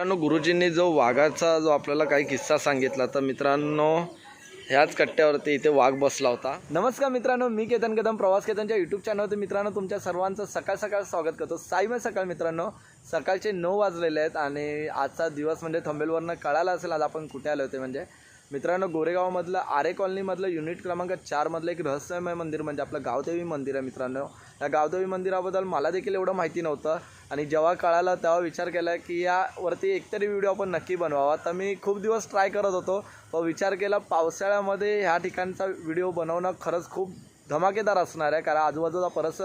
मित्रांनो गुरुजींनी जो वाघाचा जो आपल्याला काही किस्सा सांगितला तर मित्रांनो ह्याच कट्ट्यावरती इथे वाघ बसला होता. नमस्कार मित्रांनो मी केतन कदम प्रवास केतनच्या यूट्यूब चॅनलवरती मित्रांनो तुमच्या सर्वांचं सकाळ सकाळ स्वागत करतो. साईम सकाळ मित्रांनो. सकाळचे नऊ वाजलेले आहेत आणि आजचा दिवस म्हणजे थंबेलवरनं कळाला असेल आज आपण कुठे आले होते म्हणजे. मित्रांनो गोरेगावमधलं आरे कॉलनीमधलं युनिट क्रमांक चारमधलं एक रहस्यमय मंदिर म्हणजे आपलं गावदेवी मंदिर आहे मित्रांनो. या गावदेवी मंदिराबद्दल मला देखील एवढं माहिती नव्हतं आणि जेव्हा कळालं तेव्हा विचार केला की यावरती एकतरी व्हिडिओ आपण नक्की बनवावा. तर मी खूप दिवस ट्राय करत होतो व विचार केला पावसाळ्यामध्ये ह्या ठिकाणचा व्हिडिओ बनवणं खरंच खूप धमाकेदार असणार आहे कारण आजूबाजूला परस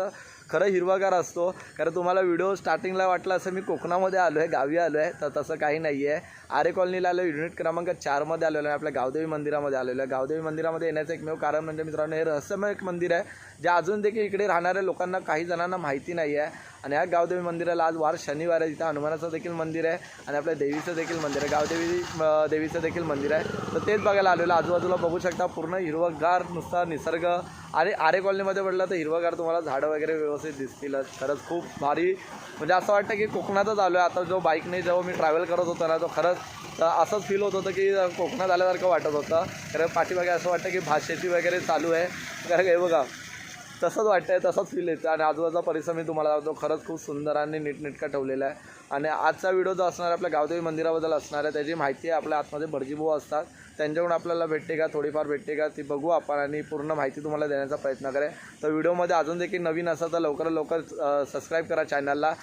खरं हिरवागार असतो. कारण तुम्हाला व्हिडिओ स्टार्टिंगला वाटला असं मी कोकणामध्ये आलो आहे गावी आलो आहे तर तसं काही नाही आहे आरे कॉलनीला आलो युनिट क्रमांक चारमध्ये आलेलो आहे आपल्या गावदेवी मंदिरामध्ये आलेलो आहे. गावदेवी मंदिरामध्ये येण्याचं एकमेव कारण म्हणजे मित्रांनो हे रहस्यमय एक मंदिर आहे जे अजून देखील इकडे राहणाऱ्या लोकांना काही जणांना माहिती नाही आहे आणि ह्या गावदेवी मंदिराला आज वार शनिवार आहे. तिथं हनुमानाचं देखील मंदिर आहे आणि आपल्या देवीचं देखील मंदिर आहे. गावदेवी देवीचं देखील मंदिर आहे. तर तेच बघायला आलेलं आजूबाजूला बघू शकता पूर्ण हिरवगार नुसता निसर्ग. आणि आरे कॉलनीमध्ये पडलं तर हिरवगार तुम्हाला झाडं वगैरे व्यवस्थित दिसतीलच खरंच खूप भारी. म्हणजे असं वाटतं की कोकणातच आलो आहे आता जो बाईकने जेव्हा मी ट्रॅव्हल करत होतो ना तो खरंच तर असंच फील होत होतं की कोकणात आल्यासारखं वाटत होतं. कारण पाठीमागे असं वाटतं की भात शेती वगैरे चालू आहे. कारण हे बघा तसंच वाटतंय तसंच फील येतं. आणि आजूबाजूचा परिसर मी तुम्हाला लावतो खरंच खूप सुंदर आणि नीटनेटका ठेवलेला आहे. आणि आजचा व्हिडिओ जो असणार आहे आपल्या गावदेवी मंदिराबद्दल असणार आहे त्याची माहिती आपल्या आतमध्ये भटजीभाऊ असतात. त्यांच्याकडून आपल्याला भेटते का? थोडीफार भेटते का? ती बघू आपण आणि पूर्ण माहिती तुम्हाला देण्याचा प्रयत्न करेल तर व्हिडिओमध्ये अजून देखील नवीन असाल तर लवकरात लवकर सबस्क्राईब करा चॅनलला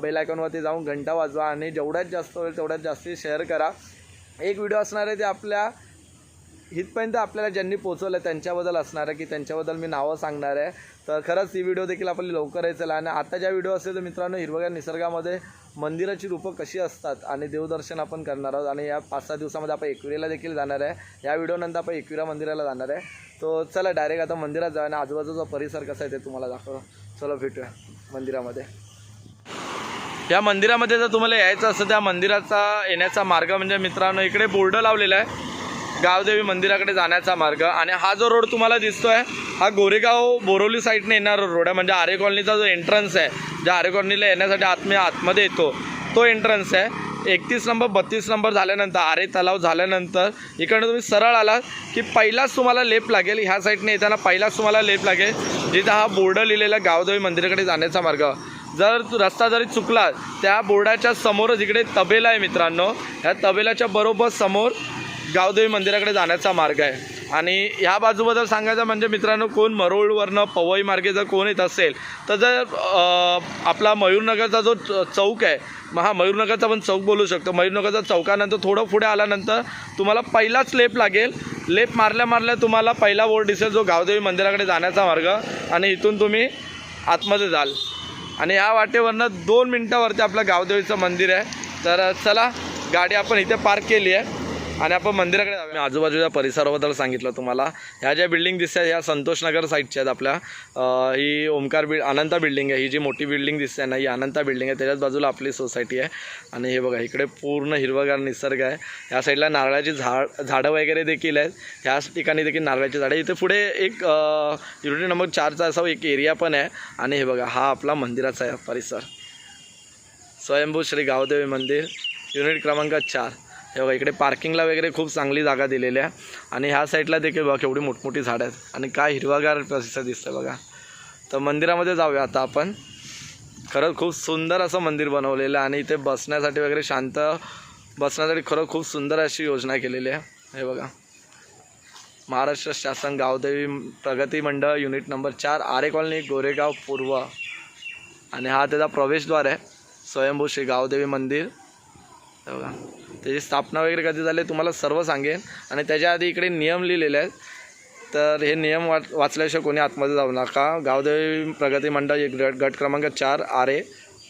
बेल आयकॉनवरती जाऊन घंटा वाजवा आणि जेवढ्यात जास्त होईल तेवढ्यात जास्ती शेअर करा. एक व्हिडिओ असणार आहे ते आपल्या इथपर्यंत आपल्याला ज्यांनी पोचवलं त्यांच्याबद्दल असणार आहे की त्यांच्याबद्दल मी नावं सांगणार आहे. तर खरंच ही व्हिडिओ देखील आपली लवकर यायचं आणि आता ज्या व्हिडिओ असेल तर मित्रांनो हिरवगार निसर्गामध्ये मंदिराची रूपं कशी असतात आणि देवदर्शन आपण करणार आहोत. आणि या पाच सहा दिवसामध्ये आपण एकविरेला देखील जाणार आहे. या व्हिडिओनंतर आपण एकविरा मंदिराला जाणार आहे. तो चला डायरेक्ट आता मंदिरात जाऊ आणि आजूबाजूचा परिसर कसा आहे ते तुम्हाला दाखव चला भेटूया मंदिरामध्ये. या मंदिरामध्ये जर तुम्हाला यायचं असेल त्या मंदिराचा येण्याचा मार्ग म्हणजे मित्रांनो इकडे बोर्ड लावलेला आहे. गावदेवी मंदिराकडे जाण्याचा मार्ग. आणि हा जो रोड तुम्हाला दिसतोय हा गोरेगाव बोरोली साईडने येणारा रोड आहे. म्हणजे आरे कॉलनीचा जो एंट्रन्स आहे ज्या आरे कॉलनीला येण्यासाठी आतमध्ये आतमध्ये येतो तो एंट्रन्स आहे. एकतीस नंबर बत्तीस नंबर झाल्यानंतर आरे तलाव झाल्यानंतर इकडनं तुम्ही सरळ आलात की पहिलाच तुम्हाला लेप लागेल. ह्या साईडने येताना पहिलाच तुम्हाला लेप लागेल. जिथं हा बोर्ड लिहिलेला गावदेवी मंदिराकडे जाण्याचा मार्ग. जर तू रस्ता जरी चुकला त्या बोर्डाच्या समोरच इकडे तबेला आहे मित्रांनो ह्या तबेलाच्या बरोबर समोर गावदेवी मंदिराकडे जाण्याचा मार्ग आहे. आणि ह्या बाजूबद्दल सांगायचं म्हणजे मित्रांनो कोण मरोळवरनं पवई मार्गे जर कोण येत असेल तर जर आपला मयूरनगरचा जो चौक आहे मग हा मयूरनगरचा पण चौक बोलू शकतो. मयूरनगरचा चौकानंतर थोडं पुढे आल्यानंतर तुम्हाला पहिलाच लेप लागेल. लेप मारल्या मारल्या तुम्हाला पहिला बोर्ड दिसेल जो गावदेवी मंदिराकडे जाण्याचा मार्ग. आणि इथून तुम्ही आतमध्ये जाल. आणि या वाटेवरनं दोन मिनटावरती आपलं गावदेवीचं मंदिर आहे. तर चला गाडी आपण इथे पार्क केली आहे. आणि आपण मंदिराकडे जाऊया. मी आजूबाजूच्या परिसराबद्दल सांगितलं तुम्हाला. ह्या ज्या बिल्डिंग दिसतात ह्या संतोषनगर साईडच्या आहेत आपल्या. ही ओमकार बिल्ड अनंता बिल्डिंग आहे. ही जी मोठी बिल्डिंग दिसते ना ही अनंता बिल्डिंग आहे. त्याच्याच बाजूला आपली सोसायटी आहे. आणि हे बघा इकडे पूर्ण हिरवगार निसर्ग आहे. ह्या साईडला नारळाची झाड झाडं वगैरे देखील आहेत. ह्याच ठिकाणी देखील नारळाची झाडं इथे पुढे एक युनिट नंबर चारचा असा एक एरिया पण आहे. आणि हे बघा हा आपला मंदिराचा आहे परिसर. स्वयंभू श्री गावदेवी मंदिर युनिट क्रमांक चार. हे बघा इकडे पार्किंगला वगैरे खूप चांगली जागा दिलेली आहे. आणि ह्या साईडला देखील बघा केवढी मोठमोठी झाडं आहेत. आणि काय हिरवागार प्रसिद्ध दिसतं बघा. तर मंदिरामध्ये जाऊया आता आपण. खरंच खूप सुंदर असं मंदिर बनवलेलं आहे. आणि इथे बसण्यासाठी वगैरे शांत बसण्यासाठी खरं खूप सुंदर अशी योजना केलेली आहे. हे बघा. महाराष्ट्र शासन गावदेवी प्रगती मंडळ युनिट नंबर चार आरे कॉलनी गोरेगाव पूर्व. आणि हा त्याचा प्रवेशद्वार आहे. स्वयंभू श्री गावदेवी मंदिर. हे बघा. त्याची स्थापना वगैरे कधी झाली तुम्हाला सर्व सांगेन. आणि त्याच्या आधी इकडे नियम लिहिलेले आहेत. तर हे नियम वाच वाचल्याशिवाय कोणी आतमध्ये जाऊ नका. गावदेवी प्रगती मंडळ एक गट गट क्रमांक चार आरे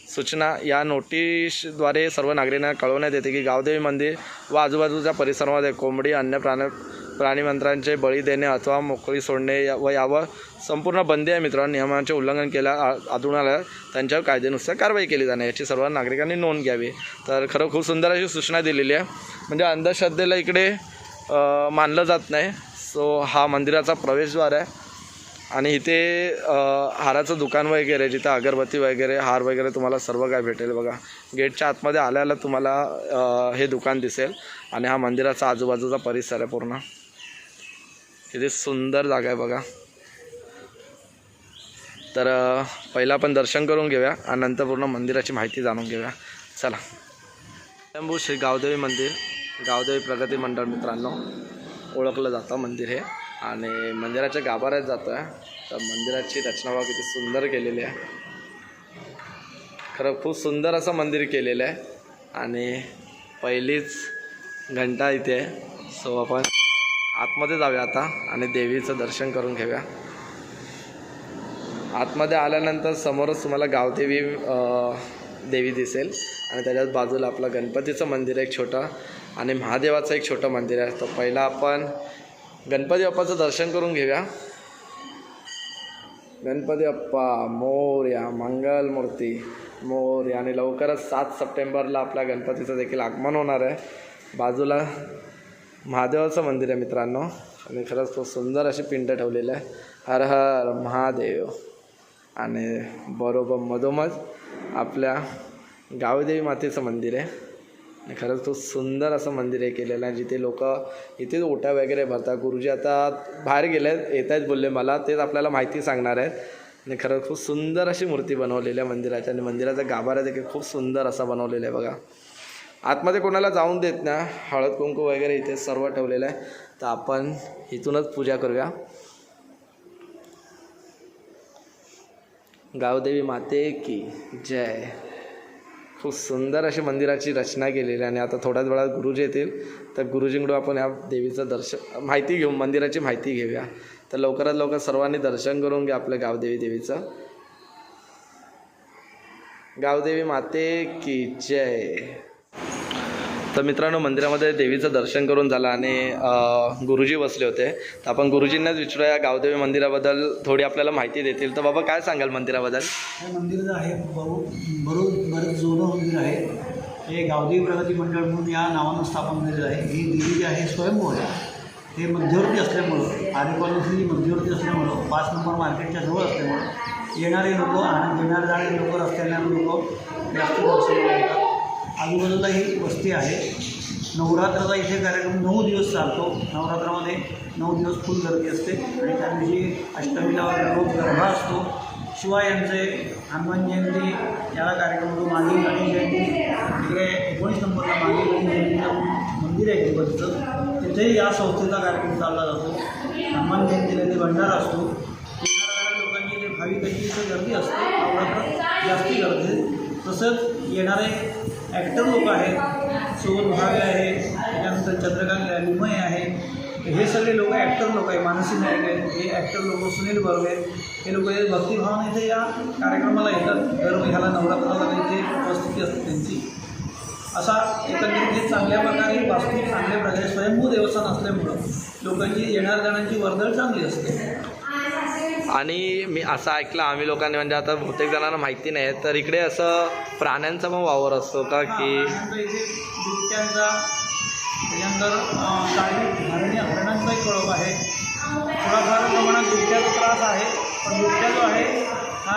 सूचना या नोटीसद्वारे सर्व नागरिकांना कळवण्यात येते की गावदेवी मंदिर व आजूबाजूच्या परिसरामध्ये कोंबडी अन्य प्राण प्राणीमंत्रांचे बळी देणे अथवा मोकळी सोडणे या- व यावर संपूर्ण बंदी आहे मित्रांनो. नियमांचे उल्लंघन केल्या आ- आढळून त्यांच्यावर कायदेनुसार कारवाई केली जाणे याची सर्व नागरिकांनी नोंद घ्यावी. तर खरं खूप सुंदर अशी सूचना दिलेली आहे. म्हणजे अंधश्रद्धेला इकडे मानलं जात नाही. सो हा मंदिराचा प्रवेशद्वार आहे. आणि इथे हाराचं दुकान वगैरे जिथं अगरबत्ती वगैरे हार वगैरे तुम्हाला सर्व काय भेटेल बघा. गेटच्या आतमध्ये आल्याला तुम्हाला हे दुकान दिसेल. आणि हा मंदिराचा आजूबाजूचा परिसर आहे पूर्ण. किती सुंदर जागा आहे बघा. तर पहिलं पहिला आपण दर्शन करून घेऊया आणि नंतर पूर्ण मंदिराची माहिती जाणून घेऊया. चला. स्वयंभू श्री गावदेवी मंदिर गावदेवी प्रगती मंडळ मित्रांनो ओळखलं जातं मंदिर हे. आणि मंदिराच्या गाभाऱ्यात जातो आहे तर मंदिराची रचना बघा किती सुंदर केलेली आहे. खरं खूप सुंदर असं मंदिर केलेलं आहे. आणि पहिलीच घंटा इथे आहे. सो आपण आतमध्ये जाऊया आता आणि देवीचं दर्शन करून घेऊया. आतमध्ये आल्यानंतर समोरच तुम्हाला गावदेवी देवी दिसेल. आणि त्याच्याच बाजूला आपलं गणपतीचं मंदिर आहे एक छोटं आणि महादेवाचं एक छोटं मंदिर आहे. तर पहिला आपण गणपती बाप्पाचं दर्शन करून घेऊया. गणपती बाप्पा मोर्या मंगल मूर्ती मोर्या. आणि लवकरच सात सप्टेंबरला आपल्या गणपतीचं देखील आगमन होणार आहे. बाजूला महादेवाचं मंदिर आहे मित्रांनो. आणि खरंच खूप सुंदर अशी पिंड ठेवलेलं आहे. हर हर महादेव. आणि बरोबर मधोमध आपल्या गावदेवी मातेचं मंदिर आहे. आणि खरंच खूप सुंदर असं मंदिर आहे केलेलं आहे. जिथे लोक इथेच ओट्या वगैरे भरतात. गुरुजी आता बाहेर गेले आहेत येत आहेत बोलले मला. तेच आपल्याला माहिती सांगणार आहेत. आणि खरंच खूप सुंदर अशी मूर्ती बनवलेली आहे मंदिराच्या आणि मंदिराचा गाभारा देखील खूप सुंदर असा बनवलेला आहे बघा. आतमध्ये कोणाला जाऊन देत ना हळद कुंकू वगैरे इथे सर्व ठेवलेलं आहे. तर आपण इथूनच पूजा करूया. गावदेवी माते की जय. खूप सुंदर अशी मंदिराची रचना केलेली आहे आणि आता थोड्याच वेळात गुरुजी येतील. तर गुरुजींकडून आपण या देवीचं दर्शन माहिती घेऊ मंदिराची माहिती घेऊया. तर लवकरात लवकर सर्वांनी दर्शन करून घ्या आपल्या गावदेवी देवीचं. गावदेवी माते की जय. तर मित्रांनो मंदिरामध्ये देवीचं दर्शन करून झालं आणि गुरुजी बसले होते. तर आपण गुरुजींनाच विचारूया गावदेवी मंदिराबद्दल थोडी आपल्याला माहिती देतील. तर बाबा काय सांगाल मंदिराबद्दल? हे मंदिर जे आहे बरोबर बरोच जुनं मंदिर आहे. हे गावदेवी प्रगती मंडळ म्हणून या नावानं स्थापन झालेलं आहे. ही देवी जी आहे स्वयंभू आहे. हे मध्यवर्ती असल्यामुळं आरे कॉलनी मध्यवर्ती असल्यामुळं पाच नंबर मार्केटच्या जवळ असल्यामुळं येणारे लोक आणि येणारे जाणारे लोक रस्त्याने लोक जास्त येतात आजूबाजूला ही वस्ती आहे. नवरात्राचा इथे कार्यक्रम नऊ दिवस चालतो. नवरात्रामध्ये नऊ दिवस फुल गर्दी असते आणि त्या दिवशी अष्टमीला वगैरे गर्भा गरबा असतो. शिवाय यांचे हनुमान जयंती याला कार्यक्रम होतो मागील गणेश जयंती तिकडे एकोणीस नंबरला मागील गणेश जयंतीला मंदिर आहे गणपतीचं तिथेही या संस्थेचा कार्यक्रम चालला जातो. हनुमान जयंतीला ते भंडारा असतो. लोकांची जे भाविकांची इथे गर्दी असते. नवरात्रात जास्ती गर्दी तसंच येणारे ॲक्टर लोक आहेत. सोबत भावे आहे त्याच्यानंतर चंद्रकांत लिमय आहे. हे सगळे लोक ॲक्टर लोक आहे मानसी नाईक आहेत. हे ॲक्टर लोक सुनील बर्वे हे लोक हे भक्तिभावाने इथे या कार्यक्रमाला येतात. दर ह्याला नवरात्राला इथे उपस्थिती असते त्यांची. असा एकंदरीत हे चांगल्या प्रकारे वास्तू चांगल्या प्रकारे स्वयंभू देवस्थान असल्यामुळं लोकांची येणार जाण्याची वर्दळ चांगली असते. आणि मी असं ऐकलं आम्ही लोकांनी म्हणजे आता बहुतेक जणांना माहिती नाही तर इकडे असं प्राण्यांचा पण वावर असतो का की? बिबट्यांचा त्याच्यानंतर हरणी हरणांचा एक कळप आहे. थोडाफार प्रमाणात बिबट्याचा त्रास आहे पण बिबट्या जो आहे हा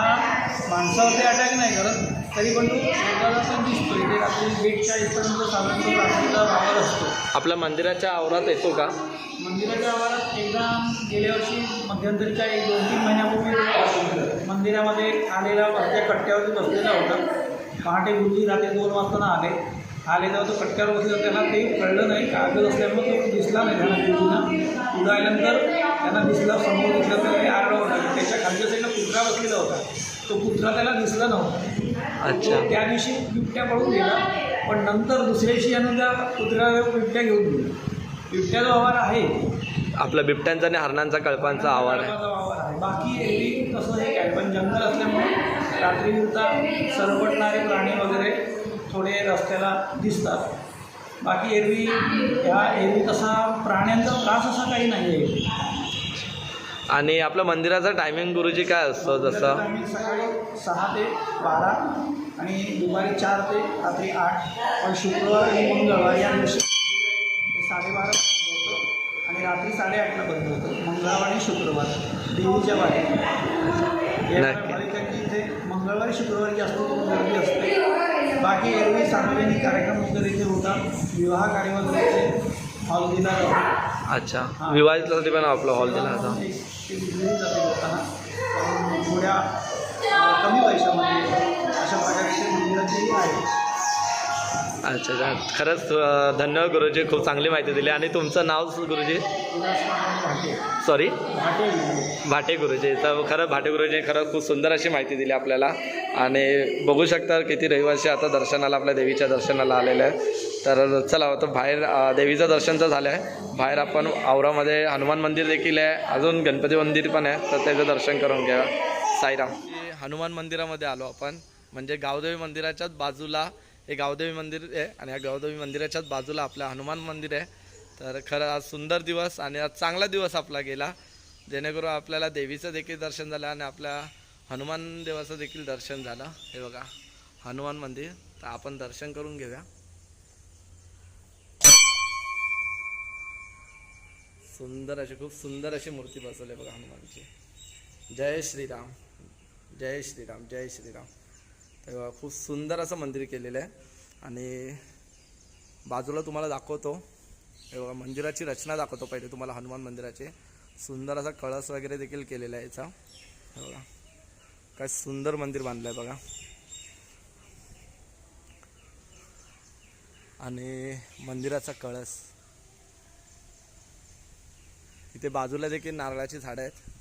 माणसावरती अटॅक नाही करत. तरी पण तो पण दिसतो इथे रात्री गेटच्या इथपर्यंत साधारणतः रात्रीचा वावर असतो. आपल्या मंदिराच्या आवरात येतो का? मंदिराच्या आवारात एकदा गेल्या वर्षी मध्यंतरीच्या एक दोन तीन महिन्यापूर्वी मंदिरामध्ये आलेला वरच्या कट्ट्यावरती बसलेला होता. पहाटे गुरुजी रात्री दोन वाजता आले. आले तेव्हा तो कट्ट्यावर बसलेला त्याला ते कळलं नाही. कागद असल्यामुळे तो दिसला नाही. त्याला गुरुजींना. पुढं आल्यानंतर त्यांना दिसला समोर दिसला त्याला हे आरडा होता. त्याच्या खालच्या साईडला कुत्रा बसलेला होता. तो कुत्रा त्याला दिसला नव्हता. अच्छा. तो त्या दिवशी बिबट्या पळून गेला पण नंतर दुसऱ्या दिवशी यानं त्या कुत्र्याला बिबट्या घेऊन गेला. बिबट्या जो आवार आहे. आपल्या बिबट्यांचा आणि हरणांचा कळपांचा आवार आहे. बाकी एरवी तसं हे काय पण जंगल असल्यामुळे रात्री फिरता सरपटणारे प्राणी वगैरे थोडे रस्त्याला दिसतात. बाकी एरवी ह्या एरवी तसा प्राण्यांचा त्रास असा काही नाही आहे आणि आपल्या मंदिराचा टायमिंग गुरुजी काय असतो जसं? टायमिंग सकाळी सहा ते बारा आणि दुपारी चार ते रात्री आठ. पण शुक्रवार आणि मंगळवार या दिवशी साडेबारा होतं आणि रात्री साडेआठला बंद होतं. मंगळवार आणि शुक्रवार. देवीच्या नक्की. वारीसाठी इथे मंगळवारी शुक्रवारी जास्त गर्दी असते. बाकी एरवी सार्वजनिक कार्यक्रम वगैरे इथे होतात विवाह कार्यक्रमाचे हॉल दिला जातो अच्छा. विवाहासाठी पण आपला हॉल दिला होता. थोड्या कमी पैशामध्ये अशा प्रकारचे मंदिराची आहे अच्छा अच्छा. खरंच धन्यवाद गुरुजी खूप चांगली माहिती दिली. आणि तुमचं नाव गुरुजी? सॉरी भाटे गुरुजी. तर खरं भाटे गुरुजी खरं खूप सुंदर अशी माहिती दिली आपल्याला. आणि बघू शकता किती रहिवासी आता दर्शनाला आपल्या देवीच्या दर्शनाला आलेले आहेत. तर चला तर बाहेर देवीचं दर्शन तर झालं आहे बाहेर आपण आवरामध्ये हनुमान मंदिर देखील आहे. अजून गणपती मंदिर पण आहे. तर त्याचं दर्शन करून घ्या. साईराम. हनुमान मंदिरामध्ये आलो आपण. म्हणजे गावदेवी मंदिराच्याच बाजूला हे गावदेवी मंदिर आहे आणि या गावदेवी मंदिराच्याच बाजूला आपलं हनुमान मंदिर आहे. तर खरं आज सुंदर दिवस आणि आज चांगला दिवस आपला गेला. जेणेकरून आपल्याला देवीचं देखील दर्शन झालं आणि आपल्या हनुमान देवाचं देखील दर्शन झालं. हे बघा हनुमान मंदिर. तर आपण दर्शन करून घेऊया. सुंदर अशी खूप सुंदर अशी मूर्ती बसवली आहे बघा हनुमानची. जय श्रीराम. जय श्रीराम. जय श्रीराम. तेव्हा खूप सुंदर असं मंदिर केलेलं आहे. आणि बाजूला तुम्हाला दाखवतो. हे बघा मंदिराची रचना दाखवतो पहिले तुम्हाला हनुमान मंदिराचे. सुंदर असा कळस वगैरे देखील केलेला आहे याचा. हे बघा काय सुंदर मंदिर बांधलं आहे बघा. आणि मंदिराचा कळस. इथे बाजूला देखील नारळाची झाडं आहेत.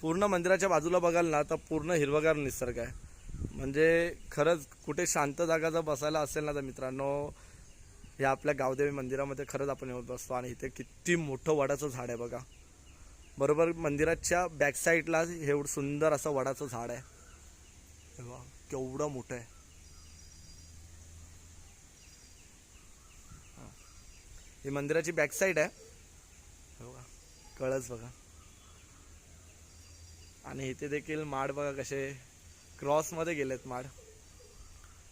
पूर्ण मंदिराच्या बाजूला बघाल ना तर पूर्ण हिरवगार निसर्ग आहे. म्हणजे खरंच कुठे शांत जागा जर बसायला असेल ना तर मित्रांनो या आपल्या गावदेवी मंदिरामध्ये खरंच आपण येऊन बसतो. आणि इथे किती मोठं वडाचं झाड आहे बघा. बरोबर मंदिराच्या बॅक साईडला एवढं सुंदर असं वडाचं झाड आहे. हे केवढं मोठं आहे. ही. मंदिराची बॅक साईड आहे. हे बघा कळस बघा. आणि इथे देखील माड बघा कसे क्रॉसमध्ये गेलेत माड.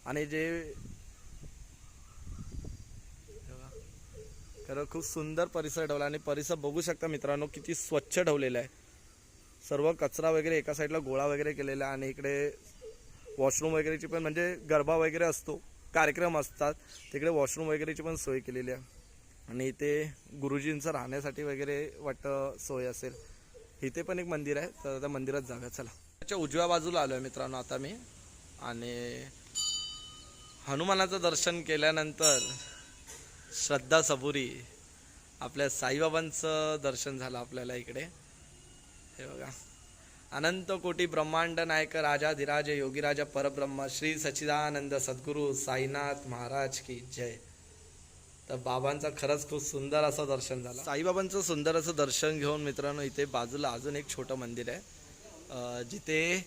आणि जे खरं खूप सुंदर परिसर ठेवला आणि परिसर बघू शकता मित्रांनो किती स्वच्छ ठेवलेला आहे. सर्व कचरा वगैरे एका साईडला गोळा वगैरे केलेला आहे आणि इकडे वॉशरूम वगैरेची पण म्हणजे गरबा वगैरे असतो कार्यक्रम असतात तिकडे वॉशरूम वगैरेची पण सोय केलेली आहे. आणि इथे गुरुजींचं राहण्यासाठी वगैरे वाटतं सोय असेल. इथे पण एक मंदिर आहे. तर त्या मंदिरात जाऊया. चला. त्याच्या उजव्या बाजूला आलो आहे मित्रांनो आता मी. आणि हनुमानाचं दर्शन केल्यानंतर श्रद्धा सबुरी आपल्या साईबाबांचं दर्शन झालं आपल्याला इकडे. हे बघा. अनंत कोटी ब्रह्मांड नायक राजा राजाधिराज योगीराजा परब्रह्म श्री सच्चिदानंद सद्गुरू साईनाथ महाराज की जय. तर बाबांचं खरंच खूप सुंदर असं दर्शन झालं. साईबाबांचं सुंदर असं दर्शन घेऊन मित्रांनो इथे बाजूला अजून एक छोटं मंदिर आहे. जिथे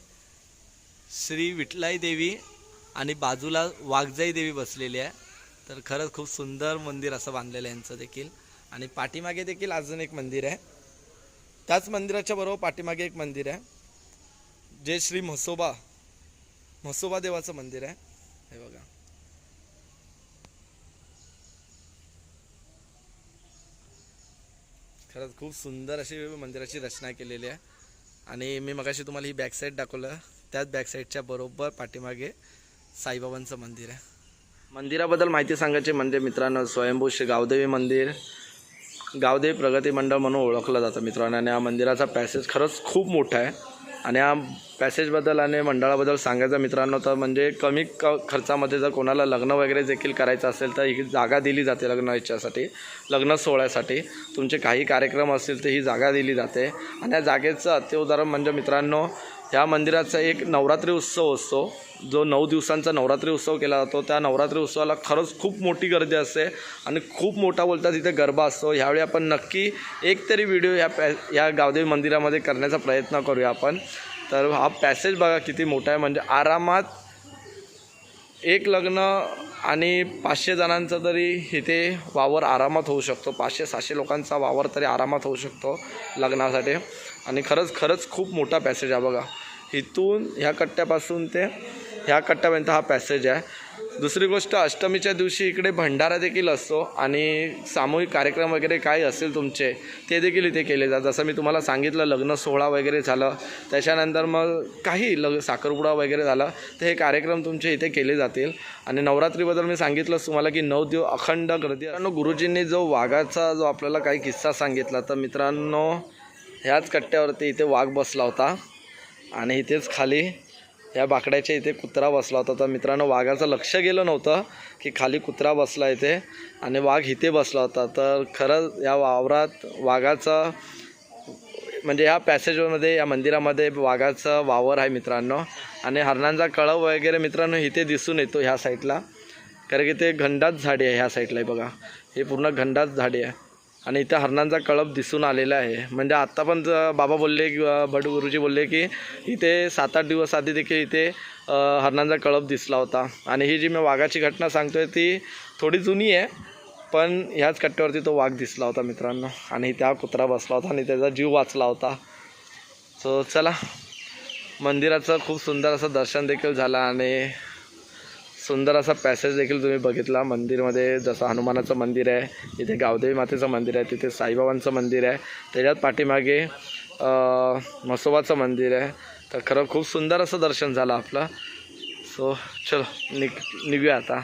श्री विठलाई देवी आणि बाजूला वाघजाई देवी बसलेली आहे. तर खरंच खूप सुंदर मंदिर असं बांधलेलं आहे यांचं देखील. आणि पाठीमागे देखील अजून एक मंदिर आहे. त्याच मंदिराच्या बरोबर पाठीमागे एक मंदिर आहे. जे श्री म्हसोबा म्हसोबा देवाचं मंदिर आहे. हे बघा. खरंच खूप सुंदर अशी मंदिराची रचना केलेली आहे. आणि मी मगाशी तुम्हाला ही बॅकसाईड दाखवलं. त्याच बॅकसाईडच्या बरोबर पाठीमागे साईबाबांचं मंदिर आहे. मंदिराबद्दल माहिती सांगायची म्हणजे मित्रांनो स्वयंभू श्री गावदेवी मंदिर गावदेवी प्रगती मंडळ म्हणून ओळखलं जातं मित्रांनो. आणि या मंदिराचा पॅसेज खरंच खूप मोठा आहे. आणि या पॅसेजबद्दल आणि मंडळाबद्दल सांगायचं मित्रांनो तर म्हणजे कमी क खर्चामध्ये जर कोणाला लग्न वगैरे देखील करायचं असेल तर ही जागा दिली जाते लग्न याच्यासाठी लग्न सोहळ्यासाठी. तुमचे काही कार्यक्रम असतील तर ही जागा दिली जाते. आणि या जागेचं अतिउदाहरण म्हणजे मित्रांनो या मंदिराचा एक नवरात्री उत्सव असतो. जो नऊ दिवसांचा नवरात्री उत्सव केला जातो. त्या नवरात्री उत्सवाला खरंच खूप मोठी गर्दी असते आणि खूप मोठा बोलतात तिथे गरबा असतो. ह्यावेळी आपण नक्की एक तरी व्हिडिओ या पॅ या गावदेवी मंदिरामध्ये करण्याचा प्रयत्न करूया आपण. तर हा पॅसेज बघा किती मोठा आहे. म्हणजे आरामात एक लग्न आणि पाचशे जणांचा तरी इथे वावर आरामात होऊ शकतो. पाचशे सहाशे लोकांचा वावर तरी आरामात होऊ शकतो लग्नासाठी. आणि खरंच खरंच खूप मोठा पॅसेज आहे बघा. इथून ह्या कट्ट्यापासून ते ह्या कट्ट्यापर्यंत हा पॅसेज आहे. दुसरी गोष्ट अष्टमीच्या दिवशी इकडे भंडारा देखील असतो आणि सामूहिक कार्यक्रम वगैरे काय असेल तुमचे ते देखील इथे केले जातात. जसं मी तुम्हाला सांगितलं लग्न सोहळा वगैरे झालं. त्याच्यानंतर मग काही लग साखरपुडा वगैरे झाला. तर हे कार्यक्रम तुमचे इथे केले जातील. आणि नवरात्रीबद्दल मी सांगितलंच तुम्हाला की नऊ दिवस अखंड गर्दी मित्रांनो गुरुजींनी जो वाघाचा जो आपल्याला काही किस्सा सांगितला तर मित्रांनो ह्याच कट्ट्यावरती इथे वाघ बसला होता. आणि इथेच खाली या बाकड्याच्या इथे कुत्रा बसला होता. तर मित्रांनो वाघाचं लक्ष गेलं नव्हतं की खाली कुत्रा बसला इथे आणि वाघ इथे बसला होता. तर खरंच या वावरात वाघाचं म्हणजे या पॅसेजमध्ये या मंदिरामध्ये वाघाचं वावर आहे मित्रांनो. आणि हरणांचा कळव वगैरे मित्रांनो इथे दिसून येतो ह्या साईडला कारण की ते घंडाच झाडी आहे ह्या साईडला बघा. हे पूर्ण घंडाच झाडी आहे. आणि इथं हरणांचा कळप दिसून आलेला आहे. म्हणजे आत्ता पण बाबा बोलले की भट गुरुजी बोलले की इथे सात आठ दिवस आधी देखील इथे हरणांचा कळप दिसला होता. आणि ही जी मी वाघाची घटना सांगतोय ती थोडी जुनी आहे पण ह्याच कट्ट्यावरती तो वाघ दिसला होता मित्रांनो. आणि त्या कुत्रा बसला होता आणि त्याचा जीव वाचला होता. सो चला. मंदिराचं खूप सुंदर असं दर्शन देखील झालं आणि सुंदर असा पॅसेज देखील तुम्ही बघितला. मंदिरमध्ये जसं हनुमानाचं मंदिर आहे इथे गावदेवी मातेचं मंदिर आहे तिथे साईबाबांचं मंदिर आहे. त्याच्यात पाठीमागे म्हसोबाचं मंदिर आहे. तर खरं खूप सुंदर असं दर्शन झालं आपलं. सो चलो निघ निघूया आता.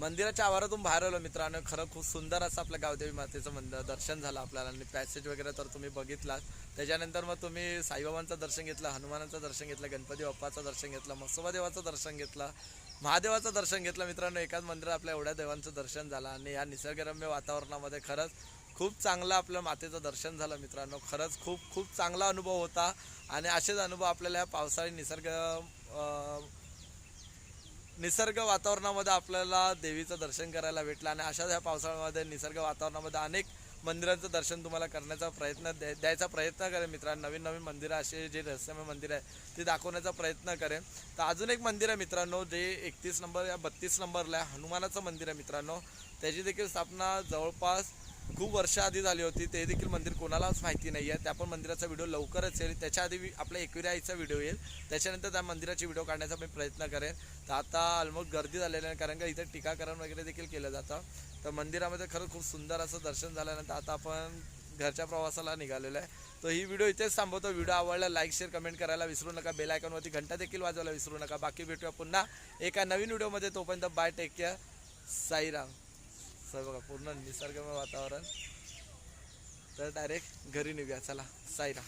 मंदिराच्या आवारातून बाहेर आलो मित्रांनो. खरं खूप सुंदर असं आपलं गावदेवी मातेचं मंदिर दर्शन झालं आपल्याला. आणि पॅसेज वगैरे तर तुम्ही बघितलात. त्याच्यानंतर मग तुम्ही साईबाबांचं दर्शन घेतलं हनुमानाचं दर्शन घेतलं गणपती बाप्पाचं दर्शन घेतलं मसोबा देवाचं दर्शन घेतलं. महादेवाचं दर्शन घेतलं मित्रांनो एकाच मंदिरात आपल्या एवढ्या देवांचं दर्शन झालं आणि या निसर्गरम्य वातावरणामध्ये खरंच खूप चांगलं आपलं मातेचं दर्शन झालं मित्रांनो. खरंच खूप खूप चांगला अनुभव होता आणि असेच अनुभव आपल्याला या पावसाळी निसर्ग निसर्ग वातावरणामध्ये आपल्याला देवीचं दर्शन करायला भेटलं आणि अशाच ह्या पावसाळ्यामध्ये निसर्ग वातावरणामध्ये अनेक मंदिरांचं दर्शन तुम्हाला करण्याचा प्रयत्न द्या द्यायचा प्रयत्न करेन मित्रांनो. नवीन नवीन मंदिरं असे जे रहस्यमय मंदिर आहे ते दाखवण्याचा प्रयत्न करेन. तर अजून एक मंदिर आहे मित्रांनो जे एकतीस नंबर या बत्तीस नंबरला आहे हनुमानाचं मंदिर आहे मित्रांनो. त्याची देखील स्थापना जवळपास खूप वर्ष आधी झाली होती ते देखील मंदिर कोणालाच माहिती नाही आहे त्या पण मंदिराचा व्हिडिओ लवकरच येईल. त्याच्या आधी आपल्या एकविरा आईचा व्हिडिओ येईल. त्याच्यानंतर त्या मंदिराची व्हिडिओ काढण्याचा मी प्रयत्न करेन. तर आता ऑलमोस्ट गर्दी झालेली आहे कारण का इथे टीकाकरण वगैरे देखील केलं जातं. तर मंदिरामध्ये खरंच खूप सुंदर असं दर्शन झाल्यानंतर आता आपण घरच्या प्रवासाला निघालेलो आहे. तर ही व्हिडिओ इथेच थांबवतो. व्हिडिओ आवडला लाईक शेअर कमेंट करायला विसरू नका. बेल आयकॉनवरती घंटा देखील वाजवायला विसरू नका. बाकी भेटूया पुन्हा एका नवीन व्हिडिओमध्ये तोपर्यंत बाय टेक केअर साईराम. असं बघा पूर्ण निसर्गमय वातावरण. तर डायरेक्ट घरी निघूया चला सायरा.